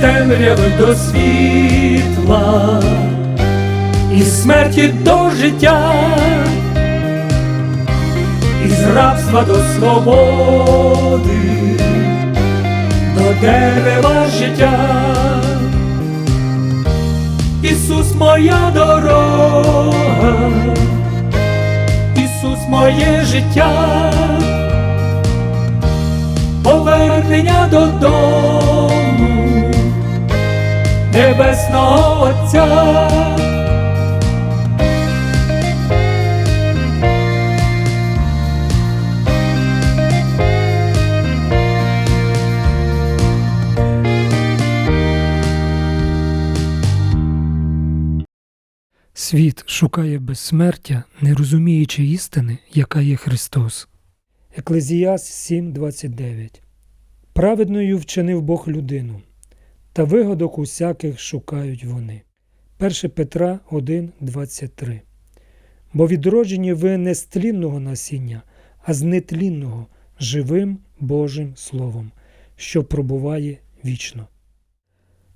темряви до світла, із смерті до життя, із рабства до свободи, до дерева життя. Ісус моя дорога, Ісус моє життя, повернення додому Небесного Отця. Світ шукає безсмертя, не розуміючи істини, яка є Христос. Еклезіас 7.29 Праведною вчинив Бог людину, та вигодок усяких шукають вони. 1 Петра 1.23 Бо відроджені ви не з тлінного насіння, а з нетлінного, живим Божим Словом, що пробуває вічно.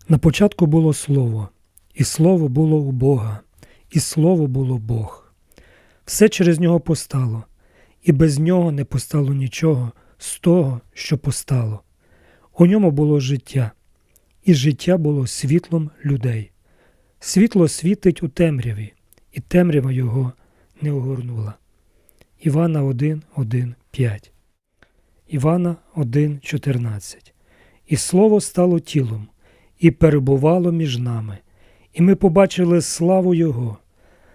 На початку було Слово, і Слово було у Бога, і Слово було Бог. Все через нього постало, і без нього не постало нічого з того, що постало. У ньому було життя, і життя було світлом людей. Світло світить у темряві, і темрява його не огорнула. Івана 1, 1, 5. Івана 1, 14. І слово стало тілом, і перебувало між нами, і ми побачили славу Його,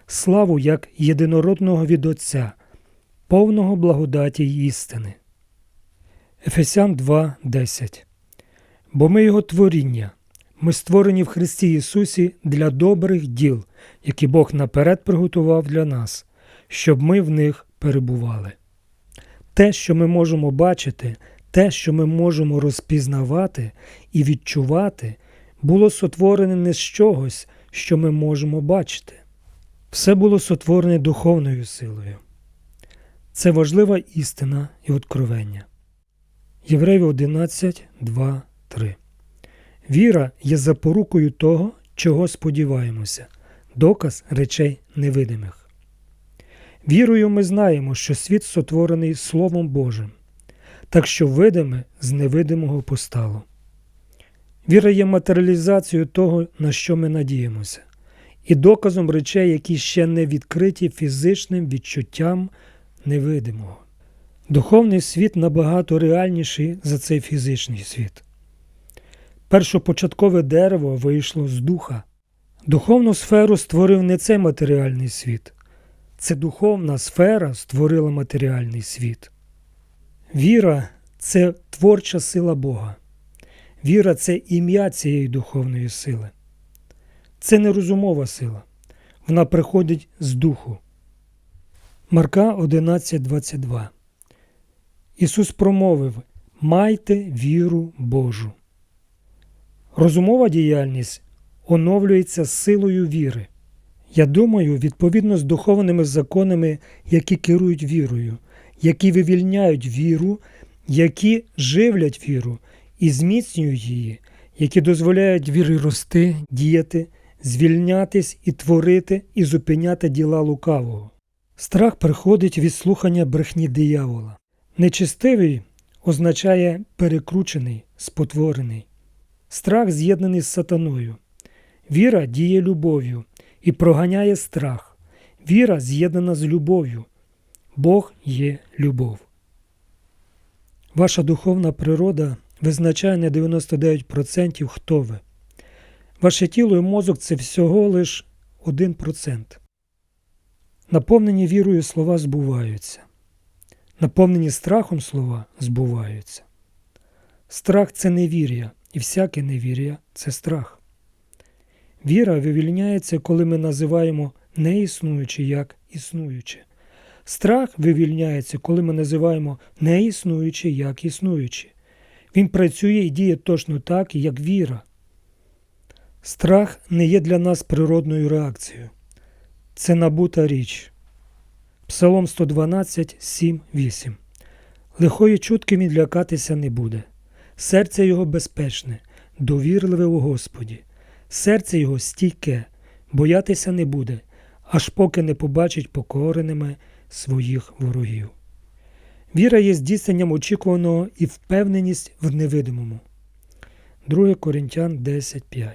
славу як єдинородного від Отця, повного благодаті й істини. Ефесян 2, 10 Бо ми Його творіння, ми створені в Христі Ісусі для добрих діл, які Бог наперед приготував для нас, щоб ми в них перебували. Те, що ми можемо бачити, те, що ми можемо розпізнавати і відчувати, було сотворене не з чогось, що ми можемо бачити. Все було сотворене духовною силою. Це важлива істина і откровення. Євреїв 11, 2, 3 Віра є запорукою того, чого сподіваємося, доказ речей невидимих. Вірою ми знаємо, що світ сотворений Словом Божим, так що видиме з невидимого постало. Віра є матеріалізацією того, на що ми надіємося, і доказом речей, які ще не відкриті фізичним відчуттям невидимого. Духовний світ набагато реальніший за цей фізичний світ. Першопочаткове дерево вийшло з духа. Духовну сферу створив не цей матеріальний світ. Це духовна сфера створила матеріальний світ. Віра це творча сила Бога. Віра це ім'я цієї духовної сили. Це не розумова сила. Вона приходить з духу. Марка 11.22 Ісус промовив Майте віру Божу. Розумова діяльність оновлюється силою віри. Я думаю, відповідно з духовними законами, які керують вірою, які вивільняють віру, які живлять віру і зміцнюють її, які дозволяють вірі рости, діяти, звільнятись і творити, і зупиняти діла лукавого. Страх приходить від слухання брехні диявола. Нечистивий означає перекручений, спотворений. Страх з'єднаний з сатаною. Віра діє любов'ю і проганяє страх. Віра з'єднана з любов'ю. Бог є любов. Ваша духовна природа визначає на 99% хто ви. Ваше тіло і мозок це всього лиш 1%. Наповнені вірою слова збуваються. Наповнені страхом слова збуваються. Страх це невір'я, і всяке невір'я це страх. Віра вивільняється, коли ми називаємо неіснуюче як існуюче. Страх вивільняється, коли ми називаємо неіснуюче як існуюче. Він працює і діє точно так, як віра. Страх не є для нас природною реакцією. Це набута річ. Псалом 112, 7, 8. Лихої чутки він лякатися не буде. Серце його безпечне, довірливе у Господі, серце його стійке, боятися не буде, аж поки не побачить покореними своїх ворогів. Віра є здійсненням очікуваного і впевненість в невидимому. 2 Коринтян 10.5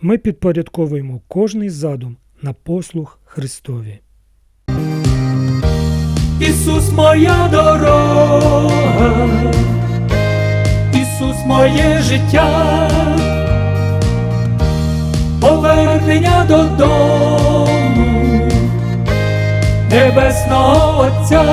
Ми підпорядковуємо кожний задум на послух Христові. Ісус моя дорога, Ісус моє життя, повернення додому, Небесного Отця,